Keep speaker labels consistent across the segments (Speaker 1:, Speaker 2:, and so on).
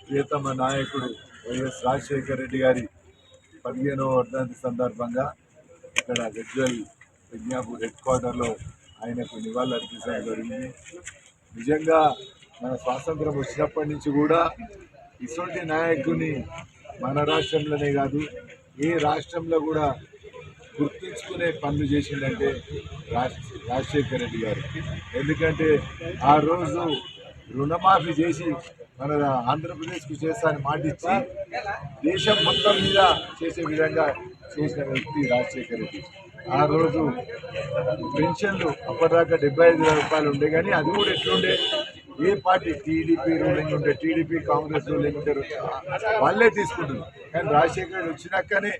Speaker 1: ప్రియతమ నాయకుడు వైఎస్ రాజశేఖర రెడ్డి గారి పదిహేనవ వర్ధంతి సందర్భంగా ఇక్కడ గజ్వల్ విజ్ఞాపూర్ హెడ్ క్వార్టర్లో ఆయనకు నివాళులర్పించడం జరిగింది. నిజంగా మన స్వాతంత్రం వచ్చినప్పటి నుంచి కూడా ఇటువంటి నాయకుని మన రాష్ట్రంలోనే కాదు ఏ రాష్ట్రంలో కూడా గుర్తుంచుకునే పనులు చేసిందంటే రాజ్ రాజశేఖర రెడ్డి గారు. ఎందుకంటే ఆ రోజు రుణమాఫీ చేసి మన ఆంధ్రప్రదేశ్కు చేస్తానని మాటిచ్చి దేశం మొత్తం మీద చేసే విధంగా చేసిన వ్యక్తి రాజశేఖర రెడ్డి. ఆ రోజు పెన్షన్లు అప్పటిదాకా డెబ్బై ఐదు వేల రూపాయలు ఉండే కానీ అది కూడా ఎట్లుండే? ఏ పార్టీ టీడీపీ రూలింగ్ ఉంటే టీడీపీ కాంగ్రెస్ రూలింగ్ ఉంటారు వాళ్ళే తీసుకుంటున్నారు. కానీ రాజశేఖర్ వచ్చినాకనే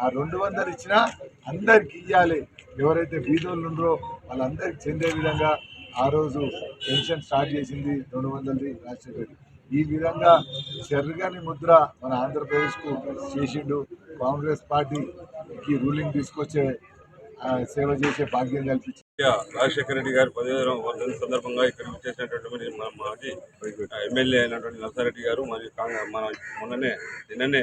Speaker 1: ఆ రెండు వందలు ఇచ్చినా అందరికి ఇవ్వాలి ఎవరైతే బీదోళ్ళు ఉండరో వాళ్ళందరికి చెందే విధంగా ఆ రోజు పెన్షన్ స్టార్ట్ చేసింది రెండు వందలది రాజశేఖర్ ఈ విధంగా చెరగని ముద్ర మన ఆంధ్రప్రదేశ్కు చేసిండు కాంగ్రెస్ పార్టీకి రూలింగ్ తీసుకొచ్చే సేవ చేసే భాగ్యం కల్పించింది
Speaker 2: రాజశేఖర రెడ్డి గారి పదిహేను వర్ధన సందర్భంగా ఇక్కడ చేసినటువంటి మరి మన మాజీ ఎమ్మెల్యే అయినటువంటి నర్సారెడ్డి గారు మరియు కాంగ్రెస్ మన మొన్ననే నిన్ననే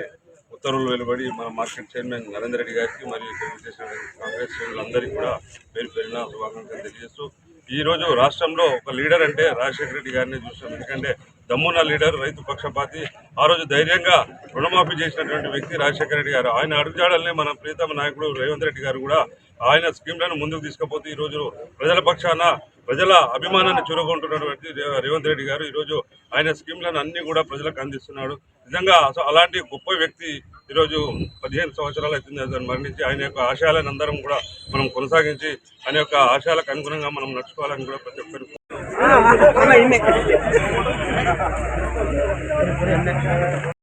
Speaker 2: ఉత్తర్వులు వెలువడి మన మార్కెట్ చైర్మన్ నరేందర్ రెడ్డి గారికి మరియు ఇక్కడ చేసినటువంటి కాంగ్రెస్ శ్రేణులందరికీ కూడా పేరు పేరున శుభాకాంక్షలు తెలియజేస్తూ ఈ రోజు రాష్ట్రంలో ఒక లీడర్ అంటే రాజశేఖర రెడ్డి గారిని చూస్తాం ఎందుకంటే దమ్మున్న లీడర్ రైతు పక్షపాతి ఆ రోజు ధైర్యంగా రుణమాఫీ చేసినటువంటి వ్యక్తి రాజశేఖర రెడ్డి గారు. ఆయన అడుగుజాడల్ని మన ప్రీతమ నాయకుడు రేవంత్ రెడ్డి గారు కూడా ఆయన స్కీమ్లను ముందుకు తీసుకుపోతే ఈ రోజు ప్రజల పక్షాన ప్రజల అభిమానాన్ని చూరగొంటున్నటువంటి రేవంత్ రెడ్డి గారు. ఈరోజు ఆయన స్కీమ్లను అన్ని కూడా ప్రజలకు అందిస్తున్నాడు. నిజంగా అలాంటి గొప్ప వ్యక్తి ఈరోజు పదిహేను సంవత్సరాలు అవుతుంది. అతను మరణించి ఆయన యొక్క ఆశయాలను అందరం కూడా మనం కొనసాగించి ఆయన యొక్క ఆశయాలకు అనుగుణంగా మనం నడుచుకోవాలని కూడా ప్రతి ಅಣ್ಣ ಇನ್ನೆ